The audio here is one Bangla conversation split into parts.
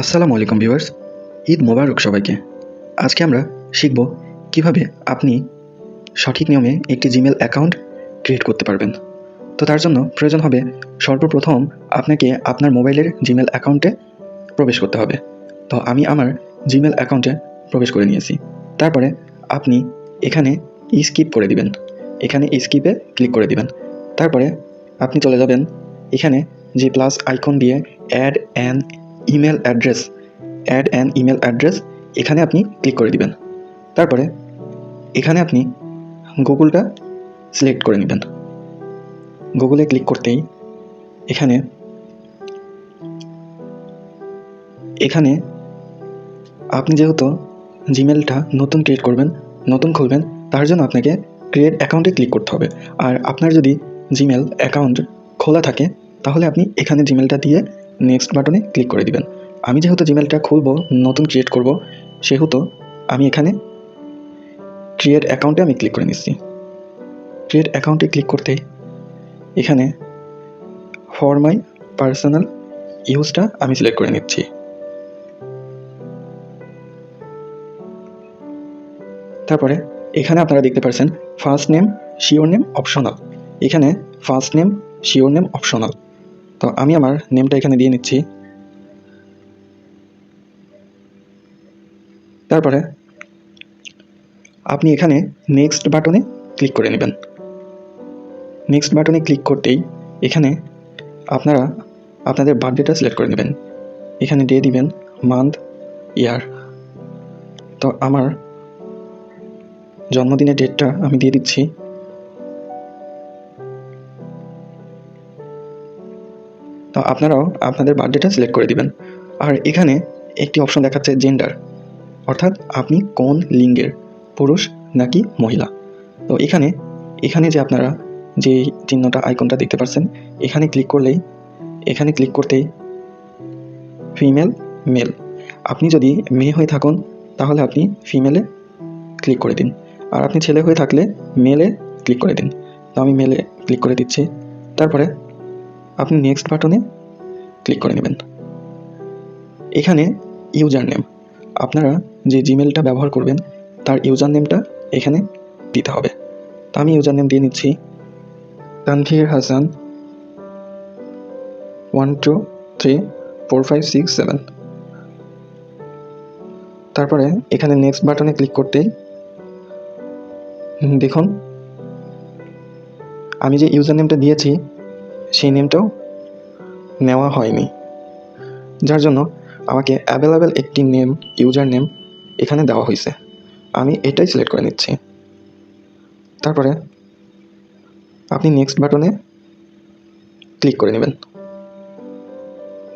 আসসালামু আলাইকুম ভিউয়ার্স। ঈদ মোবারক সবাইকে। আজকে আমরা শিখব কীভাবে আপনি সঠিক নিয়মে একটি জিমেল অ্যাকাউন্ট ক্রিয়েট করতে পারবেন। তো তার জন্য প্রয়োজন হবে সর্বপ্রথম আপনাকে আপনার মোবাইলের জিমেল অ্যাকাউন্টে প্রবেশ করতে হবে। তো আমি আমার জিমেল অ্যাকাউন্টে প্রবেশ করে নিয়েছি। তারপরে আপনি এখানে স্কিপ করে দিবেন। এখানে স্কিপে ক্লিক করে দিবেন। তারপরে আপনি চলে যাবেন এখানে যে প্লাস আইকন দিয়ে add an email address add an email address এখানে আপনি ক্লিক করে দিবেন। তারপরে এখানে আপনি গুগলটা সিলেক্ট করে নেবেন। গুগলে ক্লিক করতেই এখানে এখানে আপনি যেহেতু জিমেলটা নতুন ক্রিয়েট করবেন, নতুন খুলবেন, তার জন্য আপনাকে ক্রিয়েট অ্যাকাউন্টে ক্লিক করতে হবে। আর আপনার যদি জিমেল অ্যাকাউন্ট খোলা থাকে, তাহলে আপনি এখানে জিমেলটা দিয়ে নেক্সট বাটনে ক্লিক করে দিবেন। আমি যেহেতু জিমেলটা খুলবো, নতুন ক্রিয়েট করব, সেহেতু আমি এখানে ক্রিয়েট অ্যাকাউন্টে আমি ক্লিক করে নিচ্ছি। ক্রিয়েট অ্যাকাউন্টে ক্লিক করতে এখানে ফর মাই পার্সোনাল ইউজটা আমি সিলেক্ট করে নিচ্ছি। তারপরে এখানে আপনারা দেখতে পাচ্ছেন first name surname optional এখানে first name surname optional তো আমি আমার নেমটা এখানে দিয়ে নিচ্ছি। তারপরে আপনি এখানে নেক্সট বাটনে ক্লিক করে নেবেন। নেক্সট বাটনে ক্লিক করতেই এখানে আপনারা আপনাদের বার্থডেটা সিলেক্ট করে নেবেন। এখানে দিয়ে দিবেন মান্থ ইয়ার তো আমার জন্মদিনের ডেটটা আমি দিয়ে দিচ্ছি। তো আপনারাও আপনাদের বার্থডেটা সিলেক্ট করে দিবেন। আর এখানে একটি অপশন দেখাচ্ছে জেন্ডার অর্থাৎ আপনি কোন লিঙ্গের, পুরুষ নাকি মহিলা? তো এখানে এখানে যে আপনারা যে চিহ্নটা আইকনটা দেখতে পাচ্ছেন এখানে ক্লিক করলেই, এখানে ক্লিক করতেই ফিমেল মেল আপনি যদি মেয়ে হয়ে থাকুন, তাহলে আপনি ফিমেলে ক্লিক করে দিন। আর আপনি ছেলে হয়ে থাকলে মেলে ক্লিক করে দিন। তো আমি মেলে ক্লিক করে দিচ্ছি। তারপরে আপনি নেক্সট বাটনে ক্লিক করে নেবেন। এখানে ইউজার নেম আপনারা যে জিমেলটা ব্যবহার করবেন, তার ইউজার নেমটা এখানে দিতে হবে। তো আমি ইউজার নেম দিয়ে নিচ্ছি Tanvir Hasan one two three four five six seven তারপরে এখানে নেক্সট বাটনে ক্লিক করতেই দেখুন, আমি যে ইউজার নেমটা দিয়েছি সেই নেমটাও নেওয়া হয়নি। যার জন্য আমাকে অ্যাভেলেবেল একটি নেম ইউজার নেম এখানে দেওয়া হয়েছে। আমি এটাই সিলেক্ট করে নিচ্ছি। তারপরে আপনি নেক্সট বাটনে ক্লিক করে নেবেন।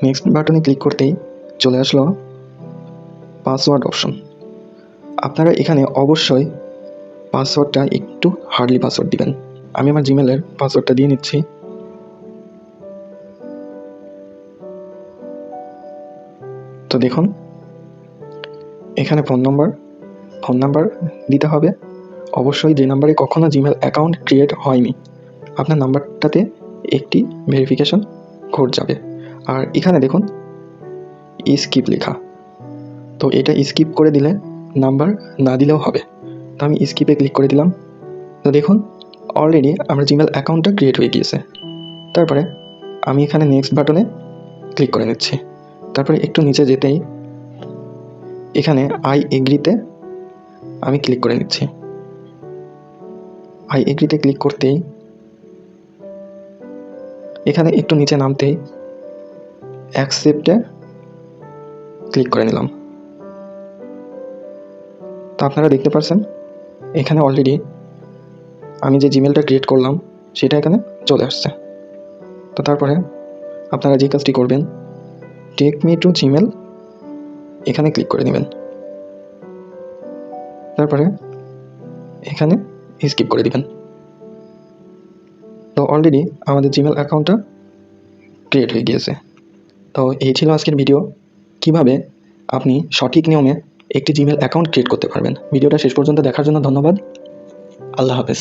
নেক্সট বাটনে ক্লিক করতেই চলে আসলো পাসওয়ার্ড অপশন আপনারা এখানে অবশ্যই পাসওয়ার্ডটা একটু হার্ডলি পাসওয়ার্ড দিবেন। আমি আমার জিমেলের পাসওয়ার্ডটা দিয়ে নিচ্ছি। তো দেখুন। এখানে ফোন নম্বর ফোন নাম্বার দিতে হবে। অবশ্যই যে নাম্বারে কখনো জিমেল অ্যাকাউন্ট ক্রিয়েট হয়নি, আপনার নাম্বারটাতে একটি ভেরিফিকেশন কোড যাবে। আর এখানে দেখুন স্কিপ লেখা। তো এটা স্কিপ করে দিলে নাম্বার না দিলেও হবে। তো আমি স্কিপে ক্লিক করে দিলাম। তো দেখুন অলরেডি আমার জিমেল অ্যাকাউন্টটা ক্রিয়েট হয়ে গিয়েছে। তারপরে আমি এখানে নেক্সট বাটনে ক্লিক করে নিচ্ছি। তারপরে একটু নিচে যেতেই এখানে আই এগ্রিতে আমি ক্লিক করে নিচ্ছি। আই এগ্রিতে ক্লিক করতেই এখানে একটু নিচে নামতেই অ্যাকসেপ্টে ক্লিক করে নিলাম। তো আপনারা দেখতে পাচ্ছেন এখানে অলরেডি আমি যে জিমেলটা ক্রিয়েট করলাম, সেটা এখানে চলে আসছে। তো তারপরে আপনারা যে কাজটি করবেন টেক মি টু জিমেল এখানে ক্লিক করে নেবেন তারপরে এখানে স্কিপ করে দিবেন। তো অলরেডি আমাদের জিমেল অ্যাকাউন্টটা ক্রিয়েট হয়ে গিয়েছে। তো এই ছিল আজকের ভিডিও কীভাবে আপনি সঠিক নিয়মে একটি জিমেল অ্যাকাউন্ট ক্রিয়েট করতে পারবেন। ভিডিওটা শেষ পর্যন্ত দেখার জন্য ধন্যবাদ। আল্লাহ হাফেজ।